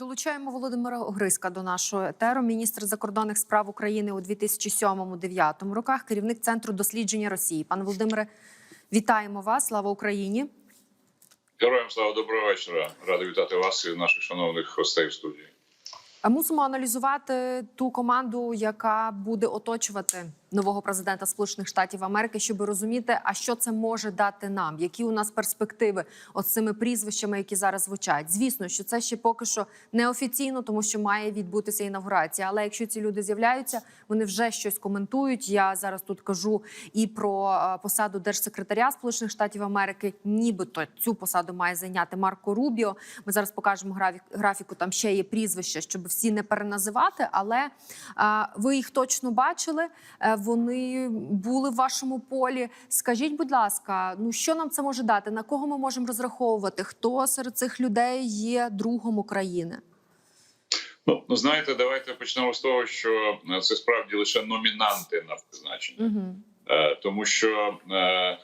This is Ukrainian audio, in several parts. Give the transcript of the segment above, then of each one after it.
Долучаємо Володимира Огриська до нашого етеру, міністр закордонних справ України у 2007-2009 роках, керівник центру дослідження Росії. Пане Володимире, вітаємо вас! Слава Україні! Героям слава доброго вечора. Радий вітати вас і наших шановних гостей в студії. А Мусимо аналізувати ту команду, яка буде оточувати нового президента Сполучених Штатів Америки, щоб розуміти, а що це може дати нам, які у нас перспективи от цими прізвищами, які зараз звучать. Звісно, що це ще поки що неофіційно, тому що має відбутися інавгурація. Але якщо ці люди з'являються, вони вже щось коментують. Я зараз тут кажу і про е, посаду держсекретаря Сполучених Штатів Америки, нібито цю посаду має зайняти Марко Рубіо. Ми зараз покажемо графік, графіку. Там ще є прізвища, щоб всі не переназивати. Але а, ви їх точно бачили. Вони були в вашому полі. Скажіть, будь ласка, ну що нам це може дати? На кого ми можемо розраховувати? Хто серед цих людей є другом України? Ну ну, знаєте, давайте почнемо з того, що е, це справді лише номінанти на призначення, Угу. Тому що е,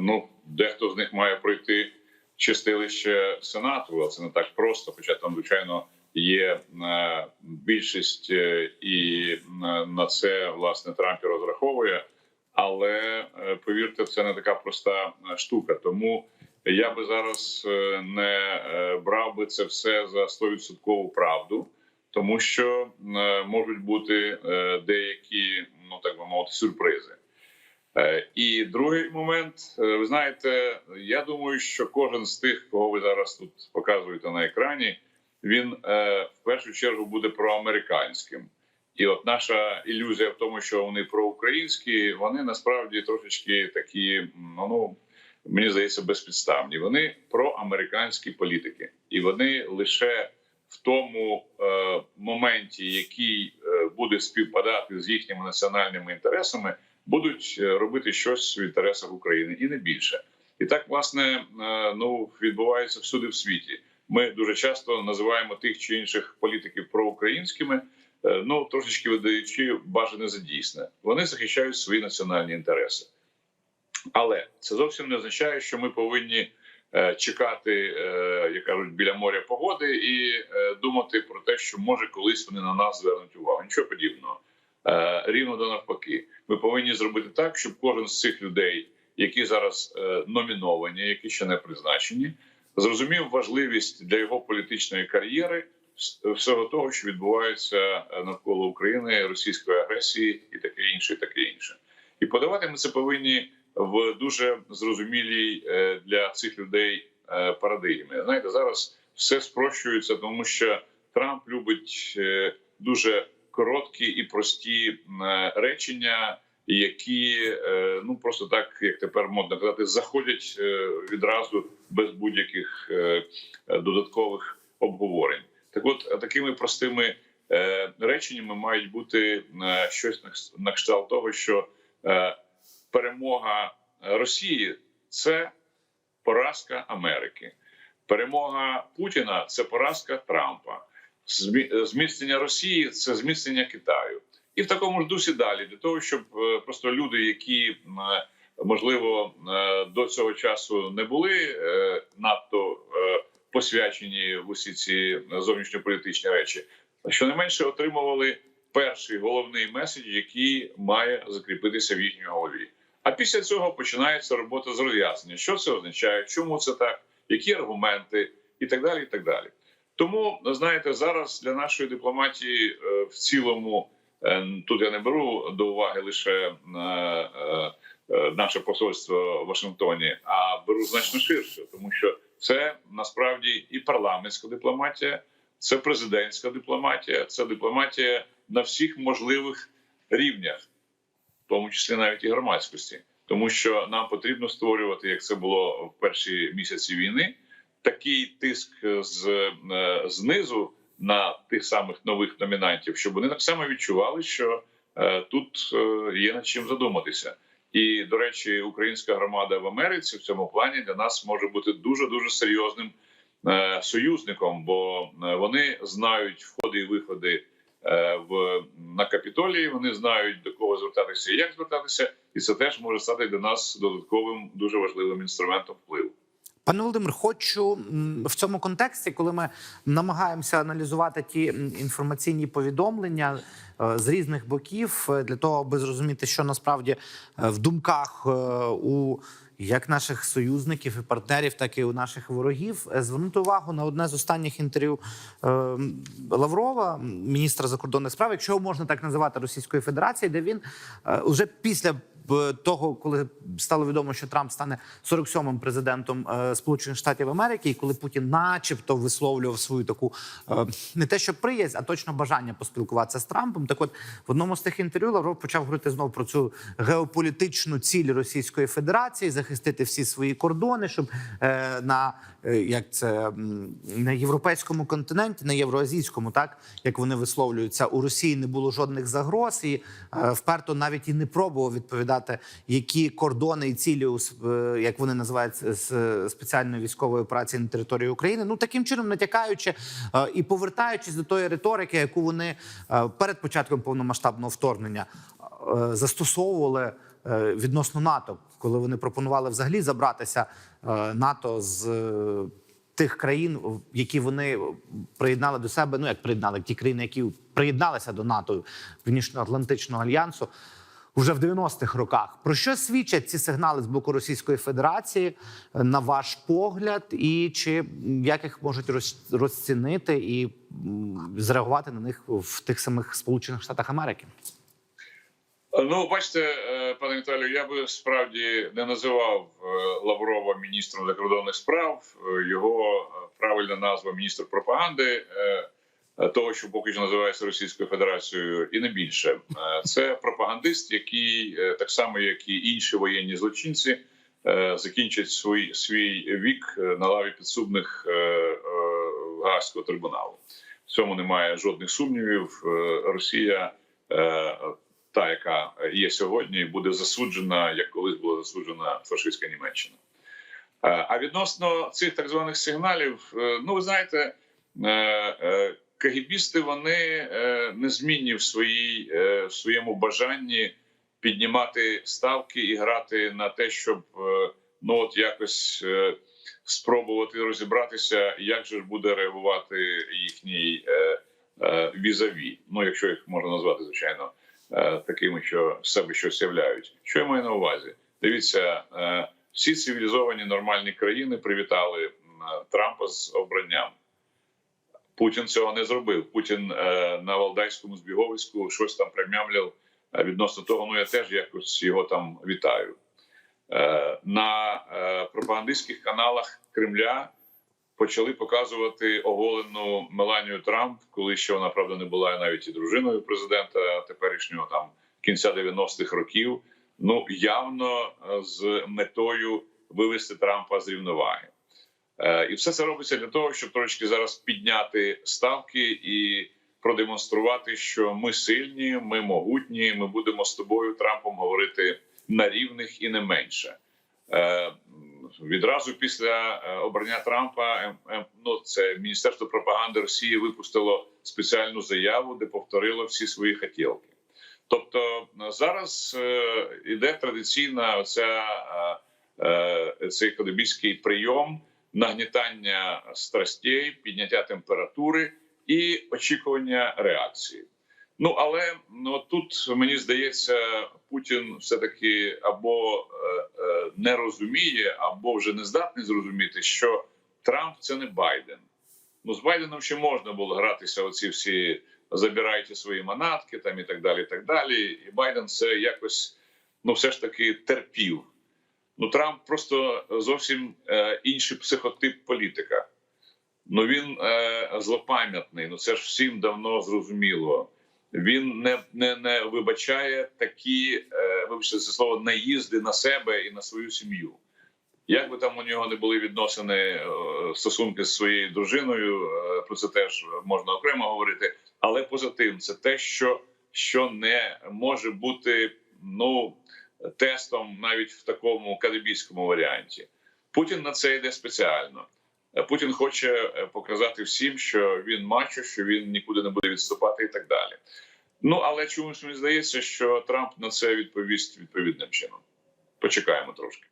ну дехто з них має пройти чистилище сенату, а це не так просто. Хоча там, звичайно, є е, більшість, е, і е, на це власне Трамп і розраховує. Але повірте, це не така проста штука. Тому я би зараз не брав би це все за 100% правду, тому що можуть бути деякі, ну так би мовити, сюрпризи. І другий момент, ви знаєте, я думаю, що кожен з тих, кого ви зараз тут показуєте на екрані, він е, в першу чергу буде проамериканським. І от наша ілюзія в тому, що вони проукраїнські, вони насправді трошечки такі, ну, мені здається, безпідставні. Вони проамериканські політики, і вони лише в тому е, моменті, який е, буде співпадати з їхніми національними інтересами, будуть е, робити щось в інтересах України і не більше. І так власне е, ну відбувається всюди в світі. Ми дуже часто називаємо тих чи інших політиків проукраїнськими. е, Ну трошечки видаючи бажане за дійсне, вони захищають свої національні інтереси, але це зовсім не означає, що ми повинні е, чекати, е, як кажуть, біля моря погоди і думати про те, що може колись вони на нас звернуть увагу. Нічого подібного. Рівно до навпаки, ми повинні зробити так, щоб кожен з цих людей, які зараз номіновані, які ще не призначені, зрозумів важливість для його політичної кар'єри всього того, що відбувається е, навколо України, російської агресії і таке інше, і таке інше. І подавати ми це повинні в дуже зрозумілій е, для цих людей е, парадигмі. Знаєте, зараз все спрощується, тому що Трамп любить дуже короткі і прості речення, які е, ну просто так, як тепер модно казати, заходять е, відразу без будь-яких е, додаткових обговорень. Так, от такими простими реченнями мають бути щось на кшталт того, що перемога Росії це поразка Америки. Перемога Путіна це поразка Трампа. Змі- Зміцнення Росії це зміцнення Китаю. І в такому ж дусі далі, для того, щоб е, просто люди, які е, можливо е, до цього часу не були надто посвячені в усі ці зовнішньополітичні речі, щонайменше отримували перший головний меседж, який має закріпитися в їхній голові. А після цього починається робота з роз'яснення, що це означає, чому це так, які аргументи, і так далі. І так далі. Тому знаєте, зараз для нашої дипломатії в цілому тут я не беру до уваги лише е, е, е, наше посольство в Вашингтоні, а беру значно ширше, тому що це насправді і парламентська дипломатія, це президентська дипломатія, це дипломатія на всіх можливих рівнях, в тому числі навіть і громадськості, тому що нам потрібно створювати, як це було в перші місяці війни, такий тиск з е, знизу на тих самих нових номінантів, щоб вони так само відчували, що е, тут е, є над чим задуматися. І до речі, українська громада в Америці в цьому плані для нас може бути дуже дуже серйозним е, союзником, бо вони знають входи і виходи в на капітолії. Вони знають до кого звертатися і як звертатися, і це теж може стати для нас додатковим дуже важливим інструментом впливу. Пане Володимир, хочу в цьому контексті, коли ми намагаємося аналізувати ті інформаційні повідомлення е, з різних боків, е, для того, аби зрозуміти, що насправді е, в думках у як наших союзників і партнерів, так і у наших ворогів, звернути увагу на одне з останніх інтерв'ю Лаврова, міністра закордонних справ, якщо можна так називати Російської Федерації, де він уже після того, коли стало відомо, що Трамп стане 47-м президентом е, Сполучених Штатів Америки, і коли Путін, начебто, висловлював свою таку е, не те, що приязнь, а точно бажання поспілкуватися з Трампом. Так, от в одному з тих інтерв'ю Лавров почав говорити знову про цю геополітичну ціль Російської Федерації захистити всі свої кордони, щоб е, на як це на європейському континенті, на євроазійському, так як вони висловлюються, у Росії не було жодних загроз, і вперто навіть і не пробував відповідати, які кордони і цілі, е, як вони називають з- спеціальної військової операції на території України. Ну таким чином натякаючи е, і повертаючись до тої риторики, яку вони е, перед початком повномасштабного вторгнення застосовували відносно НАТО, коли вони пропонували взагалі забратися НАТО з. Тих країн, які вони приєднали до себе, ну як приєднали ті країни, які приєдналися до НАТО Північно-Атлантичного альянсу вже в 90-х роках. Про що свідчать ці сигнали з боку Російської Федерації, е, на ваш погляд, і чи як їх можуть роз- розцінити і зреагувати на них в тих самих Сполучених Штатах Америки? Ну, бачите, е, пане Віталію, я би справді не називав е, Лаврова міністром закордонних справ. Його правильна назва міністр пропаганди того, що поки що називається Російською Федерацією, і не більше. Е, Це пропагандист, який е, так само, як і інші воєнні злочинці, е, закінчить свій свій вік е, на лаві підсудних е, е, Гаазького трибуналу. В цьому немає жодних сумнівів. Е, Росія. е, та, яка є сьогодні, буде засуджена, як колись була засуджена фашистська Німеччина. Е, А відносно цих так званих сигналів, е, ну ви знаєте, е, е, кагібісти вони е, незмінні в своїй е, в своєму бажанні піднімати ставки і грати на те, щоб е, ну от якось спробувати розібратися, як же буде реагувати їхній візаві. Ну, якщо їх можна назвати, звичайно такими, що себе щось являють. Що я маю на увазі? Дивіться, всі цивілізовані нормальні країни привітали Трампа з обранням. Путін цього не зробив. Путін е, на Валдайському збіговиську щось там примямляв е, відносно того. Ну я теж якось його там вітаю. Е, на пропагандистських каналах Кремля почали показувати оголену Меланію Трамп, коли ще вона правда не була навіть і дружиною президента теперішнього там кінця 90-х років. Ну явно з метою вивести Трампа з рівноваги. Е, І все це робиться для того, щоб трошки зараз підняти ставки і продемонструвати, що ми сильні, ми могутні. Ми будемо з тобою Трампом говорити на рівних і не менше. Е, Відразу після е, обрання Трампа ем, ем, ну це міністерство пропаганди Росії випустило спеціальну заяву, де повторило всі свої хотілки. Тобто зараз іде традиційна оця цей кадебійський прийом нагнітання страстей, підняття температури і очікування реакції. Ну але ну тут мені здається, Путін все таки або е, е, не розуміє, або вже не здатний зрозуміти, що Трамп це не Байден. Ну з Байденом ще можна було гратися. Оці всі забирайте свої манатки, там і так далі. І так далі. І Байден це якось ну все ж таки терпів. Ну Трамп просто зовсім е, інший психотип політика. Ну він е, злопам'ятний. Ну це ж всім давно зрозуміло. Він не не, не вибачає такі, е, вибачте це слово, наїзди на себе і на свою сім'ю. Як би там у нього не були відносини е, стосунки з своєю дружиною, е, про це теж можна окремо говорити. Але поза тим, це те, що, що не може бути ну тестом навіть в такому карибійському варіанті. Путін на це йде спеціально. Путін хоче е, показати всім, що він мачо, що він нікуди не буде відступати, і так далі. Ну але чомусь мені здається, що Трамп на це відповість відповідним чином. Почекаємо трошки.